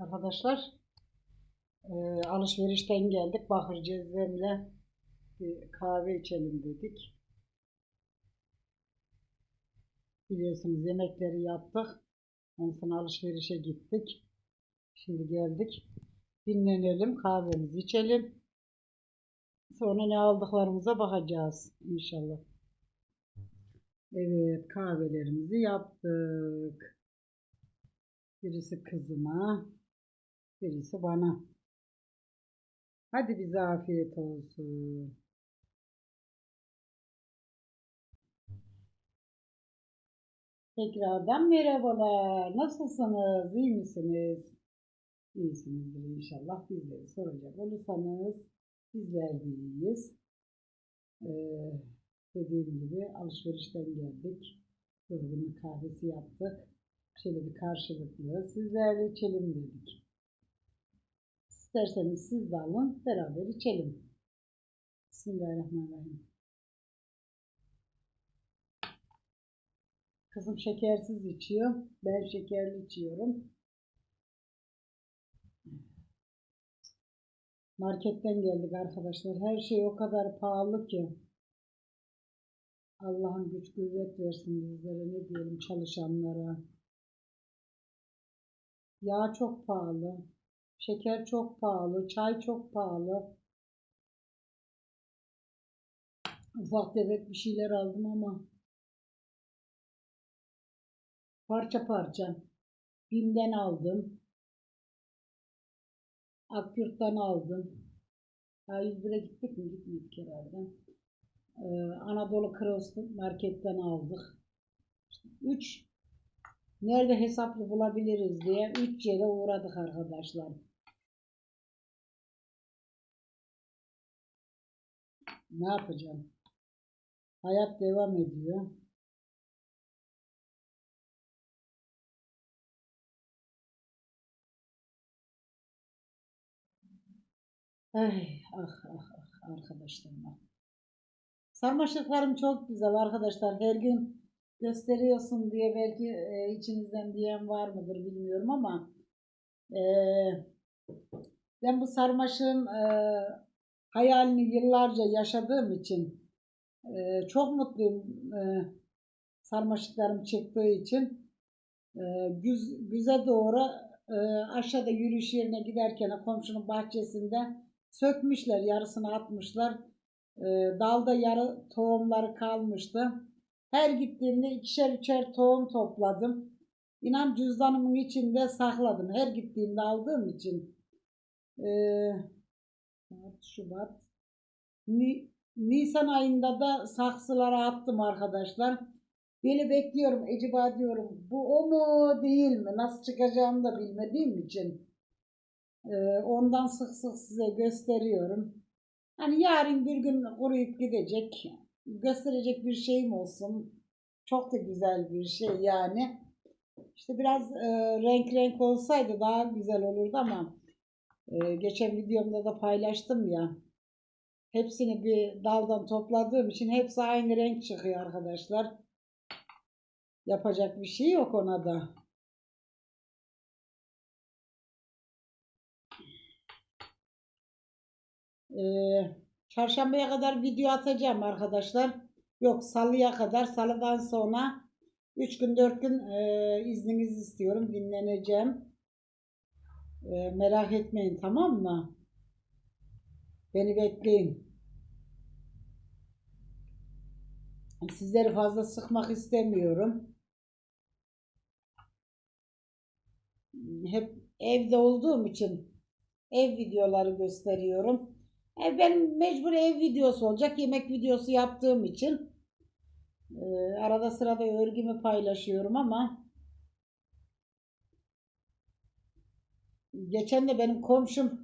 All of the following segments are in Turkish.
Arkadaşlar e, alışverişten geldik. Bakır Cezvem'le bir kahve içelim dedik. Biliyorsunuz yemekleri yaptık. Ondan alışverişe gittik. Şimdi geldik. Dinlenelim, kahvemizi içelim. Sonra ne aldıklarımıza bakacağız inşallah. Evet, kahvelerimizi yaptık. Birisi kızıma, birisi bana. Hadi bize afiyet olsun. Tekrardan merhabalar. Nasılsınız? İyi misiniz? İyisinizdir inşallah. Bizleri soracak olursanız bizler de iyiyiz. Ee, dediğim gibi alışverişten geldik. Yorgunluk kahvesi yaptık. Şöyle bir karşılıklı sizlerle içelim dedik. İsterseniz siz de alın beraber içelim. Bismillahirrahmanirrahim. Kızım şekersiz içiyor. Ben şekerli içiyorum. Marketten geldik arkadaşlar. Her şey o kadar pahalı ki. Allah'ın güç kuvvet versin bizlere ne diyelim çalışanlara. Yağ çok pahalı. Şeker çok pahalı. Çay çok pahalı. Ufak tefek bir şeyler aldım ama parça parça. Bim'den aldım. Akyurt'tan aldım. A101'e gittik mi? Gitmedik herhalde. Ee, Anadolu Cross marketten aldık. Üç nerede hesaplı bulabiliriz diye üç yere uğradık arkadaşlar. Ne yapacağım? Hayat devam ediyor. Ay, ah ah ah arkadaşlarım. ah. Sarmaşıklarım çok güzel arkadaşlar. Her gün gösteriyorsun diye belki e, içinizden diyen var mıdır bilmiyorum ama e, ben bu sarmaşığın e, hayalini yıllarca yaşadığım için e, çok mutluyum e, sarmaşıklarım çıktığı için. E, güz, güze doğru e, aşağıda yürüyüş yerine giderken komşunun bahçesinde sökmüşler, yarısını atmışlar. E, dalda yarı tohumları kalmıştı. Her gittiğimde ikişer üçer tohum topladım. İnan cüzdanımın içinde sakladım. Her gittiğimde aldığım için. Ee, Mart, Şubat. Ni- Nisan ayında da saksılara attım arkadaşlar. Beni bekliyorum. Acaba diyorum bu o mu değil mi? Nasıl çıkacağını da bilmediğim için. Ee, ondan sık sık size gösteriyorum. Hani yarın bir gün kuruyup gidecek. Gösterecek bir şeyim olsun. Çok da güzel bir şey yani. İşte biraz e, renk renk olsaydı daha güzel olurdu ama e, geçen videomda da paylaştım ya. Hepsini bir daldan topladığım için hepsi aynı renk çıkıyor arkadaşlar. Yapacak bir şey yok ona da. Ee, çarşambaya kadar video atacağım arkadaşlar. Yok salıya kadar. Salıdan sonra 3 gün 4 gün e, izninizi istiyorum. Dinleneceğim. E, merak etmeyin tamam mı? Beni bekleyin. Sizleri fazla sıkmak istemiyorum. Hep evde olduğum için ev videoları gösteriyorum. E, ben mecbur ev videosu olacak. Yemek videosu yaptığım için e, arada sırada örgümü paylaşıyorum ama geçen de benim komşum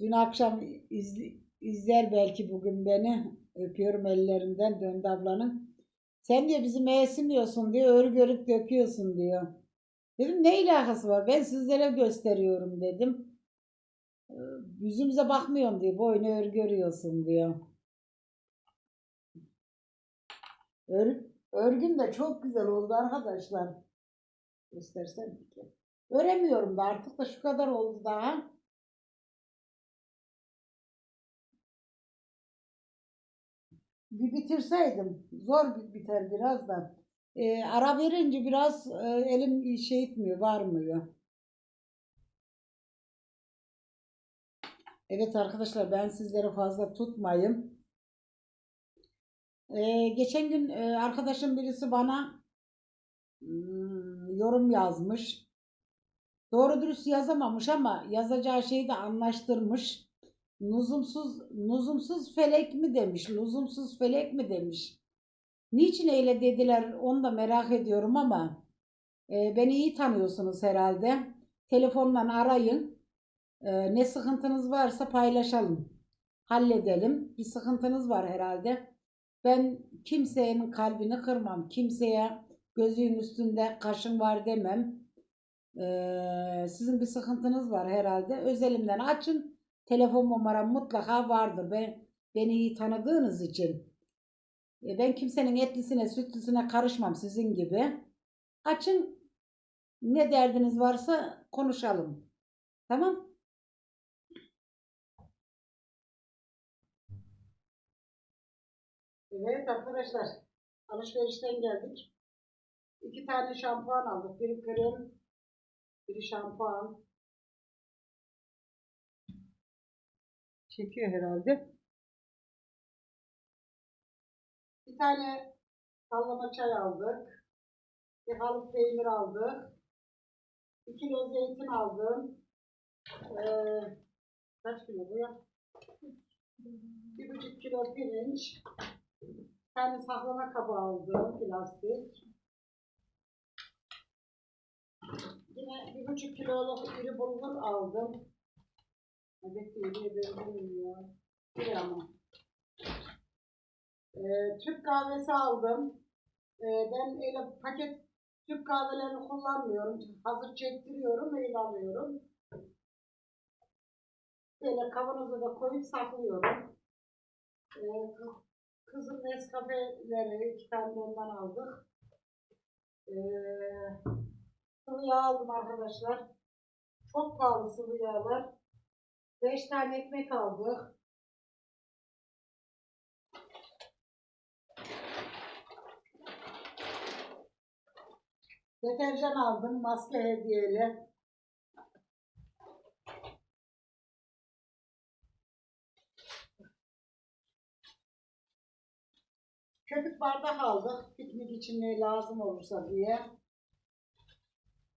dün akşam izli- izler belki bugün beni. Öpüyorum ellerinden döndü ablanın. Sen diyor bizim eğsilmiyorsun diyor. Örgü örüp döküyorsun diyor. Dedim ne ilakası var? Ben sizlere gösteriyorum dedim. Ee, Yüzümüze bakmıyorum diyor. Boynu örgü örüyorsun diyor. Ör, örgüm de çok güzel oldu arkadaşlar. Göstersem ki. Öremiyorum da artık da şu kadar oldu daha. Bir bitirseydim. Zor bi- biter biraz da. Ee, ara verince biraz e, elim şey etmiyor, varmıyor. Evet arkadaşlar ben sizleri fazla tutmayayım. Ee, geçen gün e, arkadaşım birisi bana hmm, yorum yazmış. Doğru dürüst yazamamış ama yazacağı şeyi de anlaştırmış. Nuzumsuz, nuzumsuz felek mi demiş, lüzumsuz felek mi demiş. Niçin öyle dediler onu da merak ediyorum ama e, beni iyi tanıyorsunuz herhalde. Telefondan arayın. E, ne sıkıntınız varsa paylaşalım. Halledelim. Bir sıkıntınız var herhalde. Ben kimsenin kalbini kırmam. Kimseye gözün üstünde kaşın var demem. Ee, sizin bir sıkıntınız var herhalde. Özelimden açın. Telefon numaram mutlaka vardır. Ben, beni iyi tanıdığınız için. E, ben kimsenin etlisine sütlüsüne karışmam sizin gibi. Açın. Ne derdiniz varsa konuşalım. Tamam? Evet arkadaşlar. Alışverişten geldik. İki tane şampuan aldık. Biri krem, biri şampuan. Çekiyor herhalde. Bir tane sallama çay aldık. Bir halık peynir aldık. Bir kilo zeytin aldım. Ee, kaç kilo bu ya? Bir buçuk kilo pirinç. Bir tane saklama kabı aldım. Plastik. Yine bir buçuk kiloluk iri bulgur aldım. Evet iriye benziyor ya. İri ama. Ee, Türk kahvesi aldım. Ee, ben öyle paket Türk kahvelerini kullanmıyorum. Hazır çektiriyorum, öyle alıyorum. Böyle kavanoza da koyup saklıyorum. Ee, kı- kızım Nescafe'leri iki tane ondan aldık. Ee, sıvı yağ aldım arkadaşlar. Çok pahalı sıvı yağlar. Beş tane ekmek aldık. Deterjan aldım maske hediyeli. Köpük bardak aldık. Piknik için ne lazım olursa diye.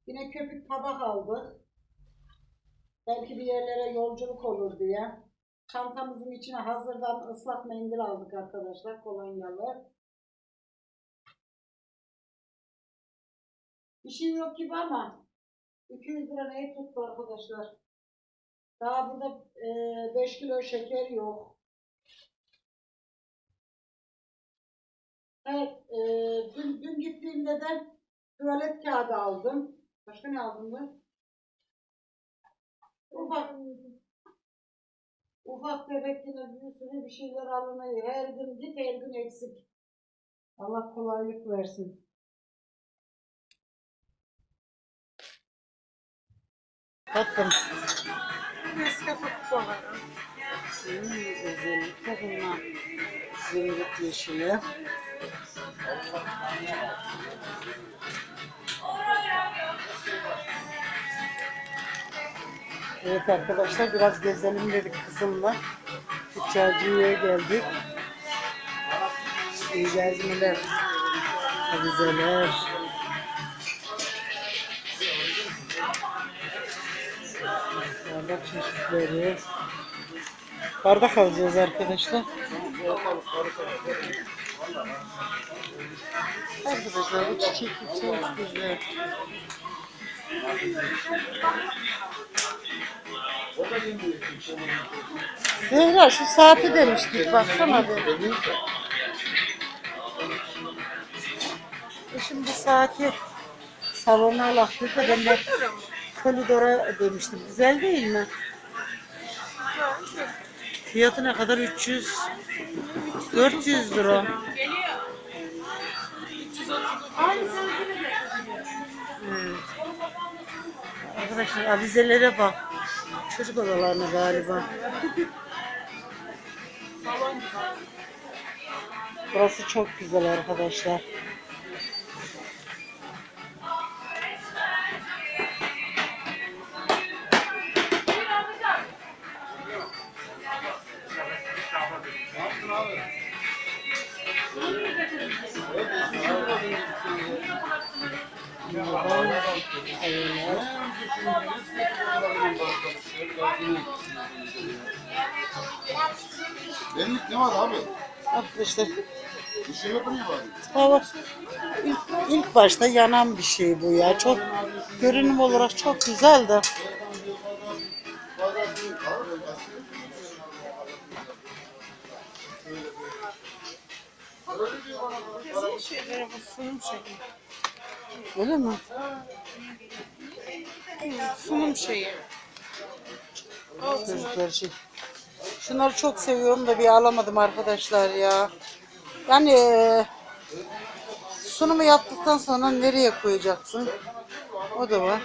Yine köpük tabak aldık. Belki bir yerlere yolculuk olur diye. Çantamızın içine hazırdan ıslak mendil aldık arkadaşlar. Kolonyalı. Şey yok gibi ama 200 lira neyi tuttu arkadaşlar. Daha burada 5 kilo şeker yok. Evet, e, dün, dün gittiğimde de tuvalet kağıdı aldım. Başka ne aldım ben? Ufak, ufak yine bir sürü bir şeyler alınıyor. Her gün git, her gün eksik. Allah kolaylık versin. Tatlım. Nescafe kupaları. Hmm, özellikle bunlar. Zümrüt yeşili. Evet arkadaşlar biraz gezelim dedik kızımla. Tüccarcıya geldik. Gezmeler. Avizeler. Bardak çeşitleri. Bardak alacağız arkadaşlar. Arkadaşlar bu çiçek çok güzel. Zehra şu saati demiştik baksana bir. E Şimdi saati salona alaktık da ben de koridora demiştim. Güzel değil mi? Fiyatı ne kadar? 300 400 lira. Evet. Arkadaşlar avizelere bak. Çocuk odalarına galiba. Burası çok güzel arkadaşlar. Var abi? Arkadaşlar Bir şey mu var? hava ilk, ilk başta yanan bir şey bu ya. Çok görünüm olarak çok güzel de. Öyle mi? Sunum şeyi. Çocuklar için. Şunları çok seviyorum da bir alamadım arkadaşlar ya. Yani eee, sunumu yaptıktan sonra nereye koyacaksın? O da var.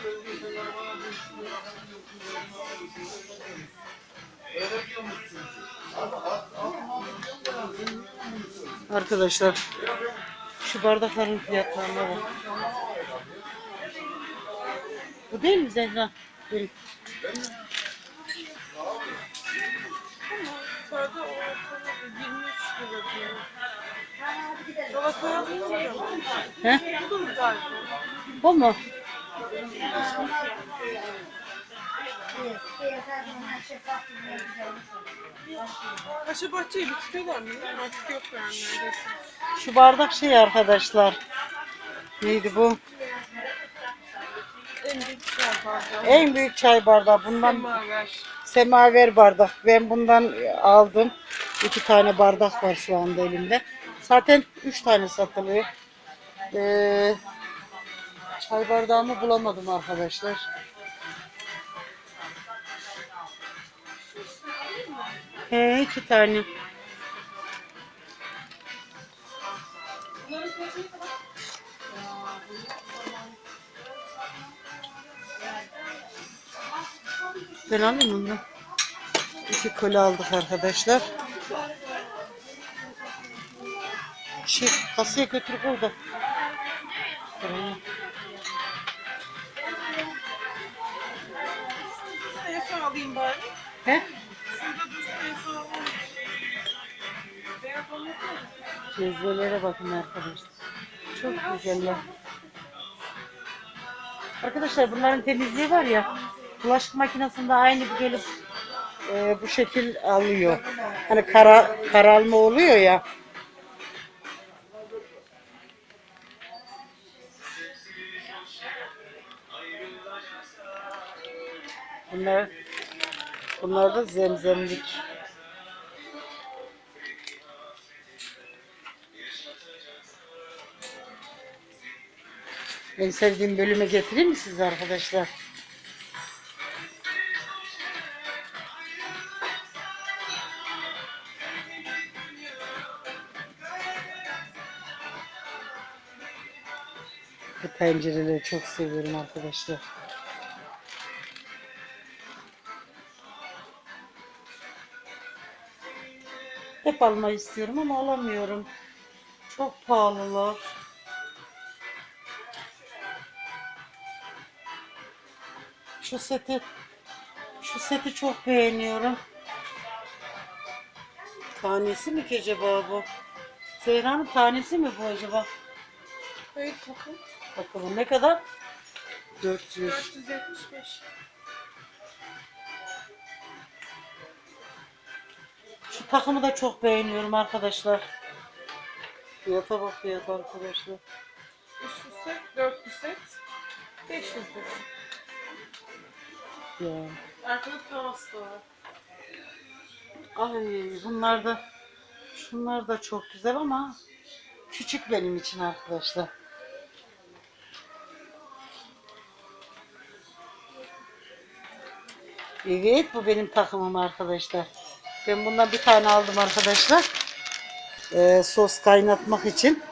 Arkadaşlar şu bardakların fiyatlarına bak. Bu değil mi Zehra? Değil. Sade ortalama 23 lira diyor. Salataya alınca mı? He? Bu da mı galiba? Bu mu? Paşa Bahçe'yi bitiriyorlar mı? Artık yok yani neredeyse. Şu bardak şey arkadaşlar. Neydi bu? En büyük şey bardağı. En büyük çay bardağı. Bundan Semaver. Semaver bardak. Ben bundan aldım. İki tane bardak var şu anda elimde. Zaten üç tane satılıyor. Ee, çay bardağımı bulamadım arkadaşlar. He, iki tane. Ben alayım onu. İki koli aldık arkadaşlar. Şey, kasaya götürüp orada. Tamam. Sayfa alayım bari. He? Şurada alayım. Cezvelere bakın arkadaşlar. Çok güzeller. Arkadaşlar bunların temizliği var ya. Bulaşık makinesinde aynı bir gelip e, bu şekil alıyor. Hani kara karalma oluyor ya. Bunlar bunlar da zemzemlik. En sevdiğim bölüme getireyim mi size arkadaşlar? Bu tencereleri çok seviyorum arkadaşlar. Hep almayı istiyorum ama alamıyorum. Çok pahalılar. Şu seti şu seti çok beğeniyorum. Tanesi mi ki acaba bu? Zehra'nın tanesi mi bu acaba? Hayır takım. Bakalım ne kadar? 400. 475. Şu takımı da çok beğeniyorum arkadaşlar. Fiyata bak fiyat arkadaşlar. Üçlü set, dörtlü set. 500 lira. Ya. Arkada tavası da var. Ay bunlar da şunlar da çok güzel ama küçük benim için arkadaşlar. Evet bu benim takımım arkadaşlar. Ben bundan bir tane aldım arkadaşlar. Ee, sos kaynatmak için.